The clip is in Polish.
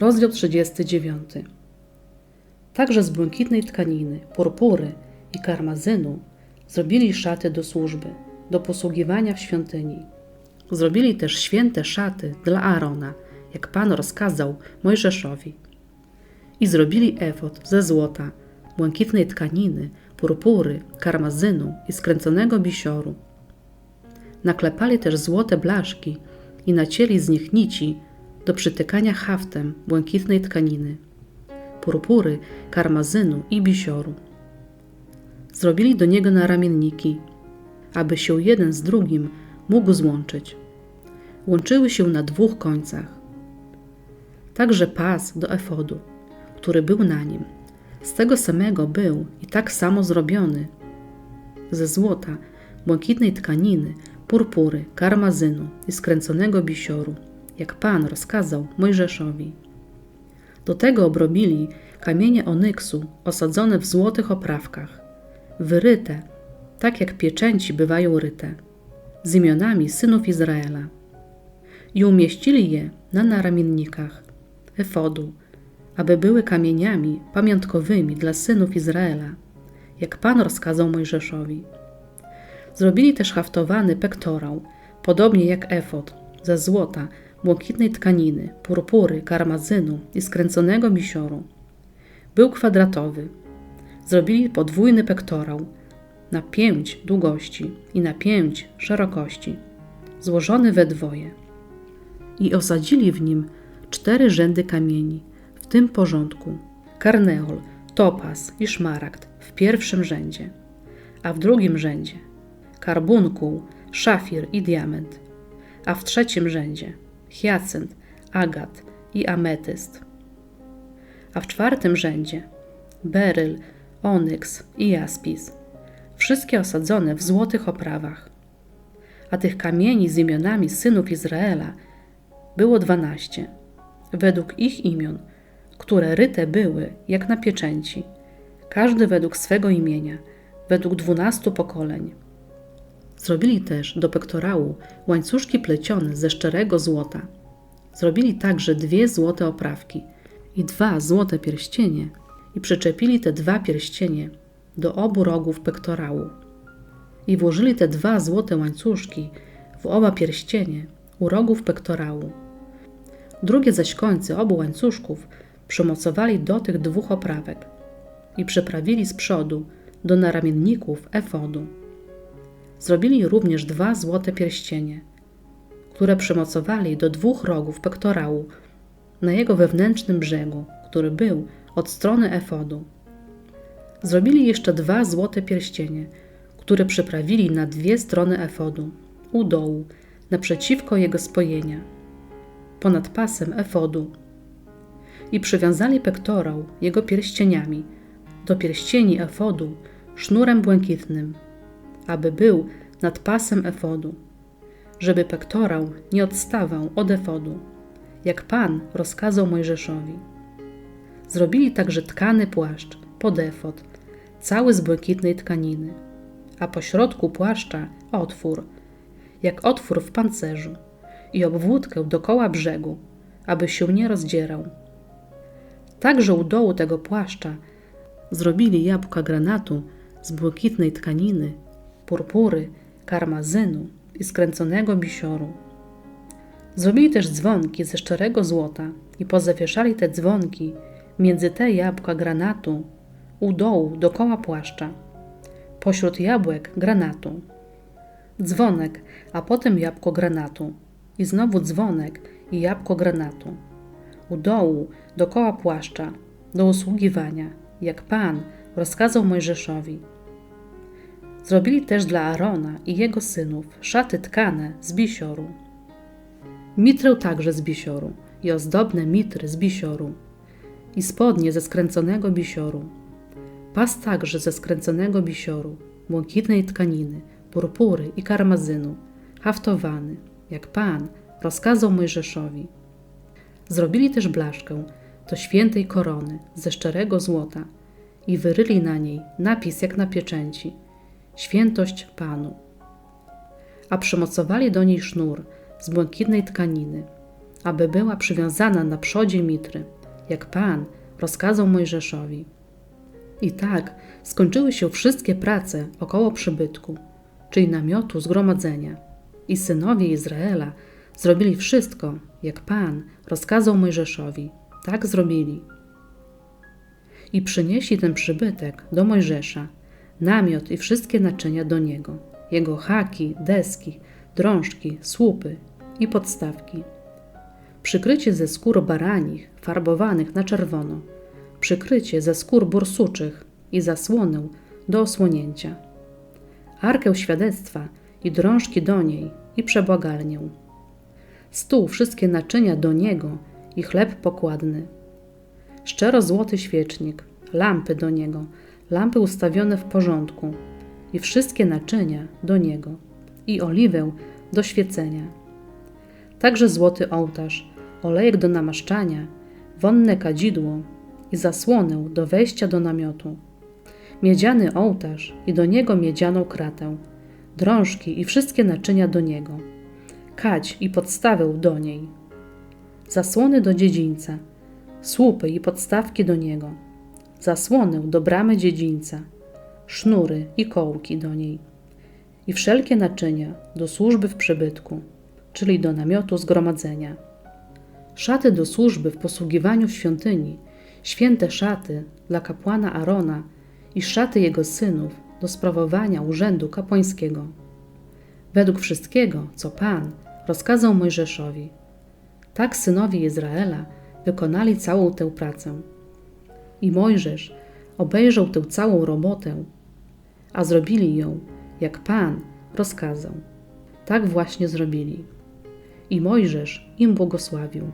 Rozdział 39. Także z błękitnej tkaniny, purpury i karmazynu zrobili szaty do służby, do posługiwania w świątyni. Zrobili też święte szaty dla Aarona, jak Pan rozkazał Mojżeszowi. I zrobili efot ze złota, błękitnej tkaniny, purpury, karmazynu i skręconego bisioru. Naklepali też złote blaszki i nacięli z nich nici do przytykania haftem błękitnej tkaniny, purpury, karmazynu i bisioru. Zrobili do niego naramienniki, aby się jeden z drugim mógł złączyć. Łączyły się na dwóch końcach. Także pas do efodu, który był na nim, z tego samego był i tak samo zrobiony, ze złota, błękitnej tkaniny, purpury, karmazynu i skręconego bisioru, jak Pan rozkazał Mojżeszowi. Do tego obrobili kamienie onyksu osadzone w złotych oprawkach, wyryte, tak jak pieczęci bywają ryte, z imionami synów Izraela. I umieścili je na naramiennikach efodu, aby były kamieniami pamiątkowymi dla synów Izraela, jak Pan rozkazał Mojżeszowi. Zrobili też haftowany pektorał, podobnie jak efod, ze złota, błękitnej tkaniny, purpury, karmazynu i skręconego misioru. Był kwadratowy. Zrobili podwójny pektorał na pięć długości i na pięć szerokości, złożony we dwoje. I osadzili w nim cztery rzędy kamieni, w tym porządku karneol, topas i szmaragd w pierwszym rzędzie, a w drugim rzędzie karbunkuł, szafir i diament, a w trzecim rzędzie hiacynt, agat i ametyst, a w czwartym rzędzie beryl, onyks i jaspis, wszystkie osadzone w złotych oprawach. A tych kamieni z imionami synów Izraela było dwanaście, według ich imion, które ryte były jak na pieczęci, każdy według swego imienia, według dwunastu pokoleń. Zrobili też do pektorału łańcuszki plecione ze szczerego złota. Zrobili także dwie złote oprawki i dwa złote pierścienie i przyczepili te dwa pierścienie do obu rogów pektorału. I włożyli te dwa złote łańcuszki w oba pierścienie u rogów pektorału. Drugie zaś końce obu łańcuszków przymocowali do tych dwóch oprawek i przeprawili z przodu do naramienników efodu. Zrobili również dwa złote pierścienie, które przymocowali do dwóch rogów pektorału na jego wewnętrznym brzegu, który był od strony efodu. Zrobili jeszcze dwa złote pierścienie, które przyprawili na dwie strony efodu, u dołu, naprzeciwko jego spojenia, ponad pasem efodu. I przywiązali pektorał jego pierścieniami do pierścieni efodu sznurem błękitnym, aby był nad pasem efodu, żeby pektorał nie odstawał od efodu, jak Pan rozkazał Mojżeszowi. Zrobili także tkany płaszcz pod efod, cały z błękitnej tkaniny, a po środku płaszcza otwór, jak otwór w pancerzu i obwódkę dokoła brzegu, aby się nie rozdzierał. Także u dołu tego płaszcza zrobili jabłka granatu z błękitnej tkaniny, purpury, karmazynu i skręconego bisioru. Zrobili też dzwonki ze szczerego złota i pozawieszali te dzwonki między te jabłka granatu u dołu dokoła płaszcza, pośród jabłek granatu. Dzwonek, a potem jabłko granatu i znowu dzwonek i jabłko granatu. U dołu dokoła płaszcza do usługiwania, jak Pan rozkazał Mojżeszowi. Zrobili też dla Arona i jego synów szaty tkane z bisioru. Mitrę także z bisioru i ozdobne mitry z bisioru i spodnie ze skręconego bisioru. Pas także ze skręconego bisioru, błękitnej tkaniny, purpury i karmazynu, haftowany, jak Pan rozkazał Mojżeszowi. Zrobili też blaszkę do świętej korony ze szczerego złota i wyryli na niej napis jak na pieczęci – świętość Panu. A przymocowali do niej sznur z błękitnej tkaniny aby była przywiązana na przodzie mitry, jak Pan rozkazał Mojżeszowi. I tak skończyły się wszystkie prace około przybytku, czyli namiotu zgromadzenia. I synowie Izraela zrobili wszystko, jak Pan rozkazał Mojżeszowi. Tak zrobili. I przynieśli ten przybytek do Mojżesza, namiot i wszystkie naczynia do niego, jego haki, deski, drążki, słupy i podstawki. Przykrycie ze skór baranich, farbowanych na czerwono, przykrycie ze skór borsuczych i zasłonę do osłonięcia. Arkę świadectwa i drążki do niej i przebłagalnię. Stół, wszystkie naczynia do niego i chleb pokładny. Szczero złoty świecznik, lampy do niego, lampy ustawione w porządku i wszystkie naczynia do niego i oliwę do świecenia. Także złoty ołtarz, olejek do namaszczania, wonne kadzidło i zasłonę do wejścia do namiotu. Miedziany ołtarz i do niego miedzianą kratę, drążki i wszystkie naczynia do niego, kać i podstawę do niej, zasłony do dziedzińca, słupy i podstawki do niego, zasłonę do bramy dziedzińca, sznury i kołki do niej i wszelkie naczynia do służby w przybytku, czyli do namiotu zgromadzenia. Szaty do służby w posługiwaniu świątyni, święte szaty dla kapłana Arona i szaty jego synów do sprawowania urzędu kapłańskiego. Według wszystkiego, co Pan rozkazał Mojżeszowi. Tak synowie Izraela wykonali całą tę pracę. I Mojżesz obejrzał tę całą robotę, a zrobili ją, jak Pan rozkazał. Tak właśnie zrobili. I Mojżesz im błogosławił.